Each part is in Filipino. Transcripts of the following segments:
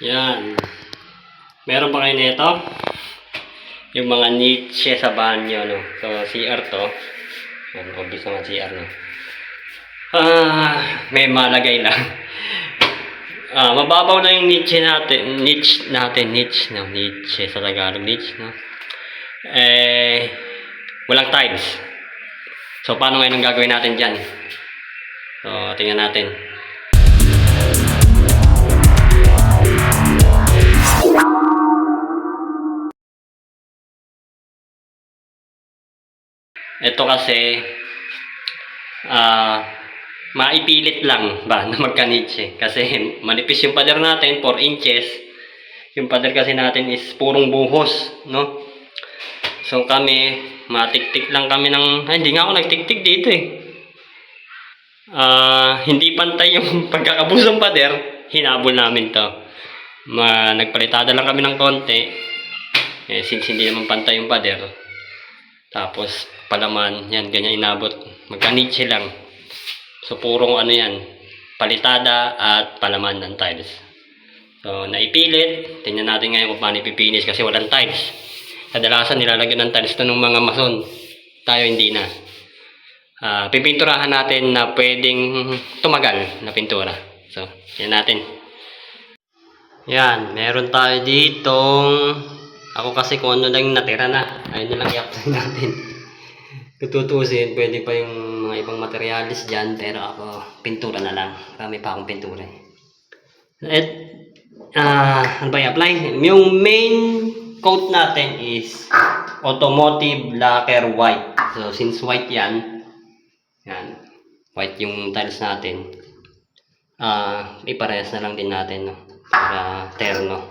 Yan. Meron ba kayo nito? Yung mga niche sa banyo, no? So, CR to. Yan, obvious naman CR, no? Ah, may malagay lang. Ah, mababaw lang yung niche natin. Niche natin, niche, no? Niche sa Tagalog, niche, no? Eh, walang tiles. So, paano ngayon ang gagawin natin dyan? So, tingnan natin. Ito kasi, ah, maipilit lang ba na magka-niche. Kasi manipis yung pader natin, 4 inches. Yung pader kasi natin is purong buhos, no? So kami, matiktik lang kami ng, ay, hindi nga ako nagtiktik dito eh. Ah, hindi pantay yung pagkakabus ng pader, hinabol namin to. Ma, nagpalitada lang kami ng konti. Eh, since hindi naman pantay yung pader. Tapos, palaman, yan, ganyan inabot. Magka-niche lang. So, purong ano yan, palitada at palaman ng tiles. So, naipilit. Tingnan natin ngayon kung paano ipipinis kasi walang tiles. Kadalasan nilalagyan ng tiles to ng mga mason. Tayo hindi na. Ah, pipinturahan natin na pwedeng tumagal na pintura. So, yan natin. Yan, meron tayo ditong ako kasi kung ano lang natira na, ayun na lang i-apply natin. Tututusin, pwede pa yung mga ibang materialis dyan, pero ako, pintura na lang. Kami pa akong pintura eh. At, ah, ano ba i-apply? Yung main coat natin is automotive lacquer white. So, since white yan, yan, white yung tiles natin, ah, iparehas na lang din natin, no? Para terno.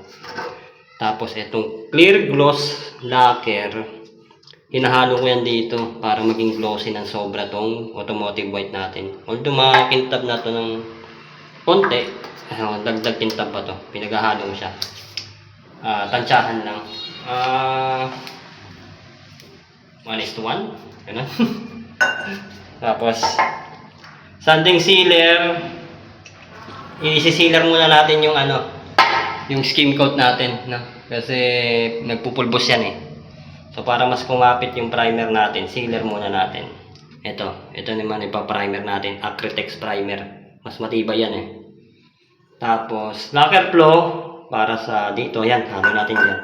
Tapos itong clear gloss lacquer, hinahalo ko yan dito para maging glossy ng sobra tong automotive white natin. Although makintab na to ng konti, ano, dagdag kintab pa to. Pinaghahalo ko siya. Ah, tansyahan lang. Ah, 1 is to 1. Ganun. Tapos, sanding sealer, i-sealer muna natin yung ano, yung skim coat natin, no? Kasi nagpupulbos yan eh. So para mas kumapit yung primer natin, sealer muna natin. Ito, ito naman ipa-primer natin, Acrytex primer. Mas matibay yan eh. Tapos, lacquer flow para sa dito, yan, halo natin dyan.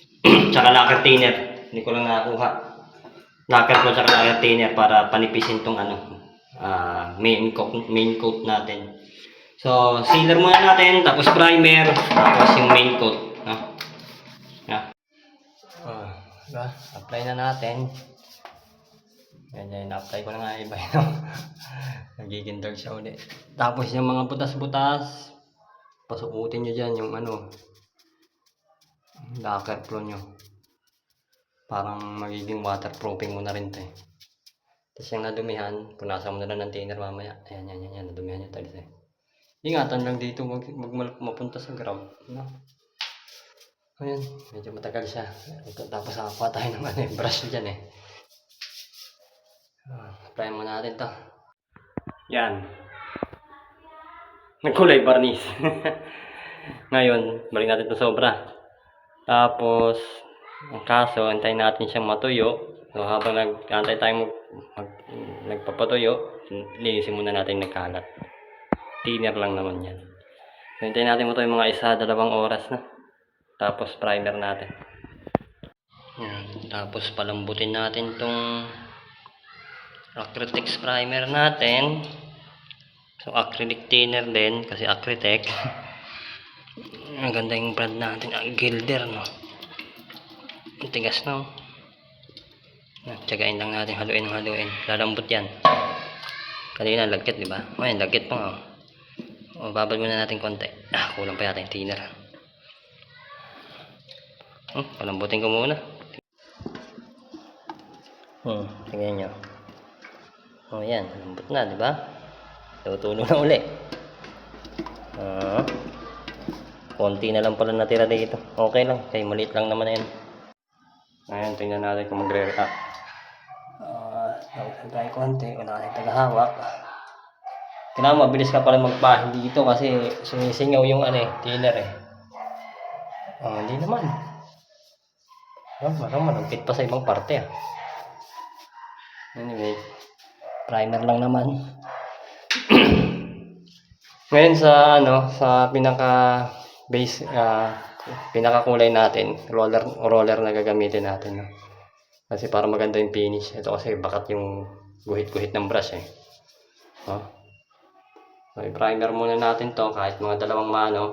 tsaka lacquer thinner, hindi ko lang nakakuha. Lacquer flow tsaka lacquer thinner para panipisin tong ano, ah, main coat, main coat natin. So, sealer muna natin, tapos primer, tapos yung main coat. No? Yeah. Ah, diba? Apply na natin. Yan, yan, na-apply ko na nga iba yun. Nagiging dark siya ulit. Tapos yung mga butas-butas, pasukutin nyo dyan yung ano, lacquer flow nyo. Parang magiging waterproofing mo na rin to eh. Tapos yung nadumihan, punasan mo na lang ng thinner mamaya. Ayan, yan, yan, yan, nadumihan yung tiles eh. Ingatan lang dito mag, mag, mapunta sa ground. No? Ayan, medyo matagal siya. Tapos nakakuha tayo ng ano, brush dyan eh. Ah, Apply mo natin to. Yan. Nagkulay barnis. Ngayon, balik natin to sobra. Tapos, ang kaso, antayin natin siyang matuyo. So, habang nag-antay tayo mag, mag, nagpapatuyo, linisin muna natin nagkalat. Thinner lang naman yan. So, hintayin natin mo ito yung mga isa, dalawang oras na. Tapos, primer natin. Yan. Tapos, palambutin natin tong Acrytex primer natin. So, acrylic thinner din, kasi Acrytex. Ang ganda yung brand natin, ang Gilder, no? Ang tigas, no? Tsagain lang natin, haluin haluin. Lalambot yan. Kanina, lagkit, di ba? Ngayon, lagkit pa nga. O, babal muna natin konti. Ah, kulang pa yata yung thinner. Hmm, palambutin ko muna. Hmm, tingnan nyo. Oh, yan. Lambot na, di ba? Tutulo na uli. Ah. Konti na lang pala natira dito. Okay lang. Kaya maliit lang naman na yan. Ayan, tingnan natin kung magre-react. Ah, uh, tayo konti. Wala na tagahawak. Kailangan mabilis ka pala magpahid dito kasi sumisingaw yung ano eh, thinner eh. Oh, hindi naman. Oh, parang malagkit pa sa ibang parte ah. Anyway, primer lang naman. Ngayon sa ano, sa pinaka base ah, pinaka kulay natin, roller roller na gagamitin natin, no. Kasi para maganda yung finish. Ito kasi bakat yung guhit-guhit ng brush eh. Oh. So, i-primer muna natin to kahit mga dalawang mano.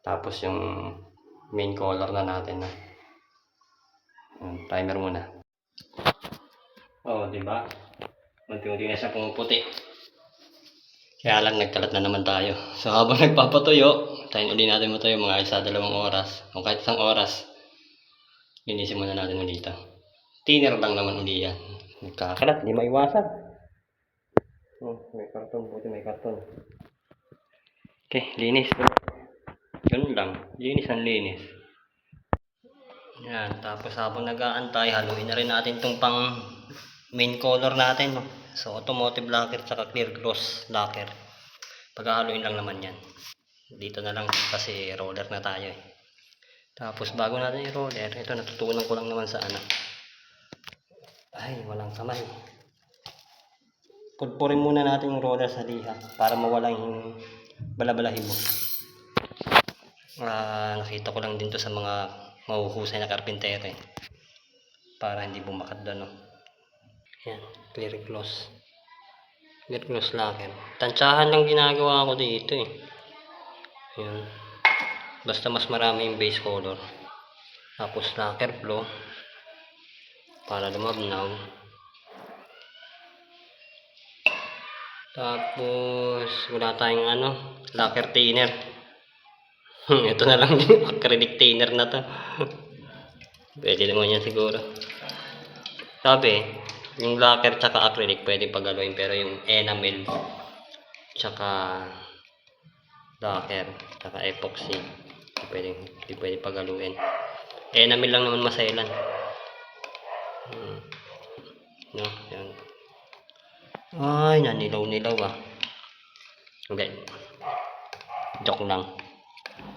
Tapos yung main color na natin na. Primer muna. Oh, di ba? Unti-unti na siya pumuputi. Kaya lang nagkalat na naman tayo. So habang nagpapatuyo, tayo uli natin matuyo mga isa dalawang oras. O kahit isang oras, linisin muna natin ulit ito. Thinner lang naman uli yan. Nagkakalat, di maiwasan. Oh, may karton. Buti may karton. Okay, linis. Ganun lang. Linis ang linis. Yan. Tapos habang nag-aantay, haluin na rin natin itong pang main color natin. No? So, automotive lacquer tsaka clear gloss lacquer. Paghahaluin lang naman yan. Dito na lang kasi roller na tayo eh. Tapos bago natin i-roller, ito natutunan ko lang naman sa ano. Ay, walang kamay. Pudpurin muna natin yung roller sa liha para mawala yung balabalahin mo. Ah, nakita ko lang din to sa mga mahuhusay na karpintero eh. Para hindi bumakat doon, no. Yan, clear gloss. Clear gloss lacquer. Tansyahan lang ginagawa ko dito eh. Yan. Basta mas marami yung base color. Tapos lacquer flow. Para lumabnaw. Tapos, wala tayong ano, lacquer thinner. Ito na lang yung acrylic thinner na to. Pwede naman yan siguro. Sabi, yung lacquer tsaka acrylic pwede pagaluin pero yung enamel tsaka lacquer tsaka epoxy hindi pwede, hindi pwede pagaluin. Enamel lang naman masailan. Hmm. No, yan. Ay, nanilaw-nilaw ah. Hindi. Joke lang.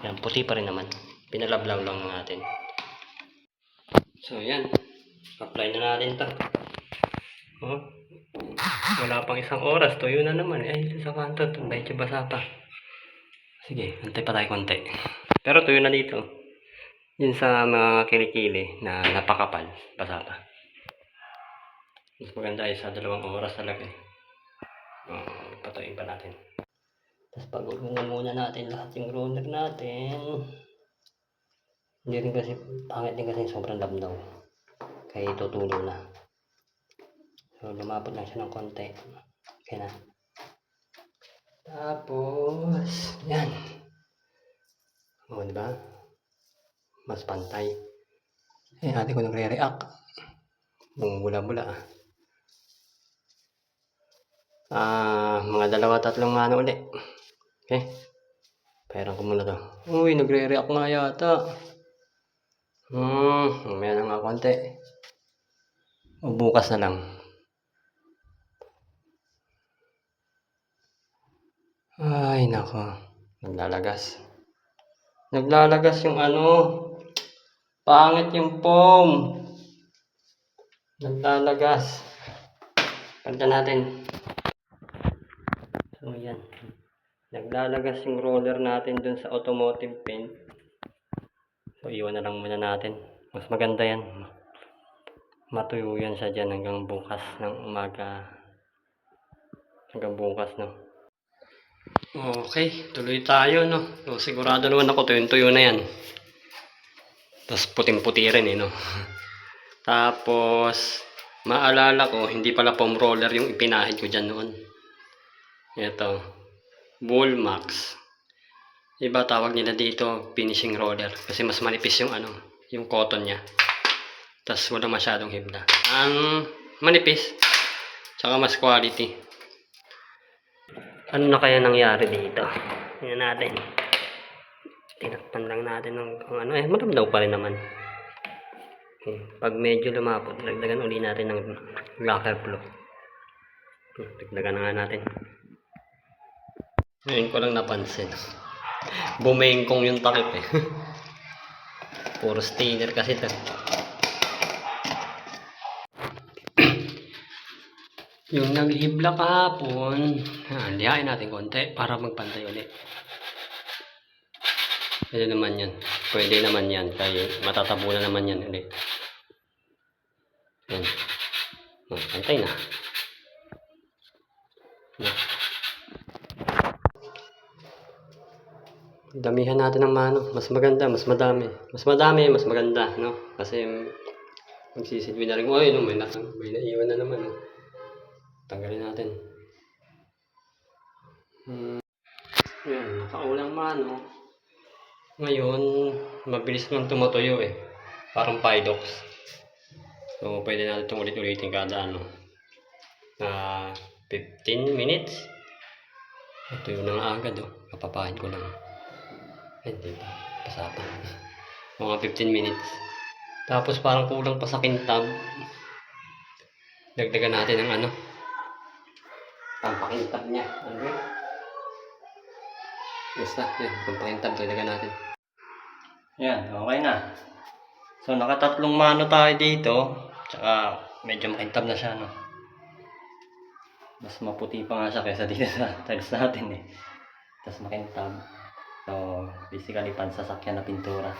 Yan, puti pa rin naman. Pinalablaw lang natin. So, yan. Apply na natin to. Oh. Wala pang isang oras. Tuyo na naman. Ay, sa kanto. Medyo basa pa. Sige, antay pa tayo konti. Pero tuyo na dito. Yun sa mga kilikili na napakapal. Mas maganda ay sa dalawang oras talaga eh. Uh, patuloy pa natin. Tapos pag-ugunan muna natin lahat yung roller natin. Hindi rin kasi, pangit din kasi sobrang labnaw. Kaya itutulo na. So, lumapot lang siya ng konti. Okay na. Tapos, yan. O, di ba? Mas pantay. Eh, natin ko nagre-react. Bumubula-bula ah. Ah, mga dalawa tatlong ano uli. Okay. Pairan ko muna to. Uy, nagre-react nga yata. Hmm, mamaya na nga konti. O bukas na lang. Ay, nako. Naglalagas. Naglalagas yung ano. Pangit yung foam. Naglalagas. Pagda natin. So, yan. Naglalagas yung roller natin dun sa automotive paint. So, iwan na lang muna natin. Mas maganda yan. Matuyo yan siya dyan hanggang bukas ng umaga. Hanggang bukas, no? Okay, tuloy tayo, no? So, sigurado naman ako, tuyo-tuyo na yan. Tapos puting-puti rin, eh, no? Tapos, maalala ko, hindi pala foam roller yung ipinahid ko dyan noon. Ito, Bullmax. Iba tawag nila dito, finishing roller. Kasi mas manipis yung ano, yung cotton niya. Tapos wala masyadong hibla. Ang manipis, tsaka mas quality. Ano na kaya nangyari dito? Tingnan natin. Tinakpan lang natin ng kung ano. Eh, malamdaw pa rin naman. Okay. Pag medyo lumapot, dagdagan uli natin ng lacquer flow. Hmm, Dagdagan na nga natin. Ngayon ko lang napansin. Bumengkong yung takip eh. Puro stainer kasi ito. yung naghibla kahapon, ah, lihain natin konti para magpantay ulit. Pwede naman yan. Pwede naman yan. Kaya matatabunan naman yan ulit. Yan. Oh, pantay na. Yan. Damihan natin ng mano. Mas maganda, mas madami. Mas madami, mas maganda, no? Kasi magsisilbi na rin. Oh, yun, may, na, may naiwan na naman. Oh. Tanggalin natin. Hmm. Yan, nakaulang mano. Ngayon, mabilis lang tumutuyo eh. Parang Pydox. So, pwede natin itong ulit-ulitin kada ano. Na 15 minutes. Ito yun na agad oh. Kapapahin ko lang. Ay, Hindi ba? Pasapan. Mga 15 minutes. Tapos parang kulang pa sa kintab. Dagdagan natin ng ano. Pampakintab niya. Ano yun? Basta, yun. Pampakintab. Dagdagan natin. Yan, okay na. So, nakatatlong mano tayo dito. Tsaka, medyo makintab na siya, no? Mas maputi pa nga siya kaysa dito sa tiles natin, eh. Tapos makintab. So, basically, pansasakyan na pintura.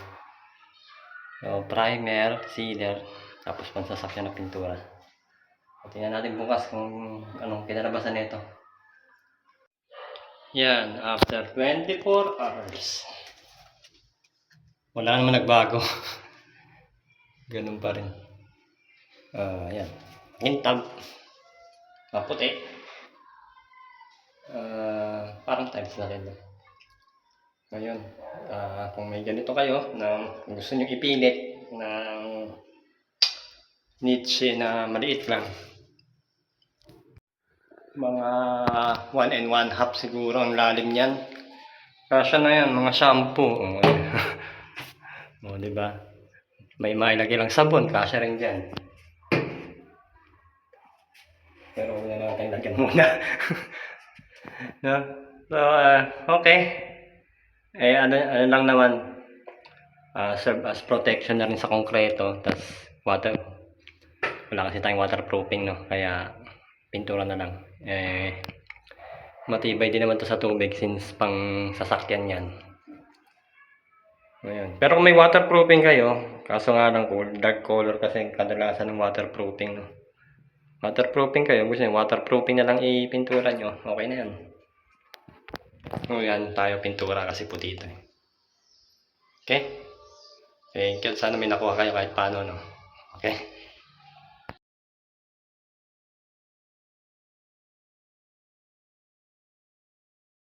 So, primer, sealer, tapos pansasakyan na pintura. So, tingnan natin bukas kung anong kinalabasan nito. Yan, after 24 hours. Wala naman nagbago. Ganun pa rin. Ah, yan. Hintab. Maputi. Ah, parang tiles na rin. no? Ngayon, ah, kung may ganito kayo na gusto nyo ipilit ng niche na maliit lang. Mga 1 and 1 half siguro ang lalim niyan. Kasya na yan, mga shampoo. O, o di ba? May mailagay lang sabon, kasya rin dyan. Pero una natin lagyan muna. no? So, ah, okay. Eh, ano, ano lang naman, ah, serve as protection na rin sa konkreto, tas water, wala kasi tayong waterproofing, no? Kaya, pintura na lang. Eh, matibay din naman to sa tubig since pang sasakyan yan. Ayan. Pero kung may waterproofing kayo, kaso nga lang cool, dark color kasi kadalasan ng waterproofing? Waterproofing kayo, gusto nyo, waterproofing na lang ipintura nyo, okay na yan. Yan, tayo pintura kasi puti ito eh. Okay? Thank you. Sana may nakuha kayo kahit paano, no? Okay?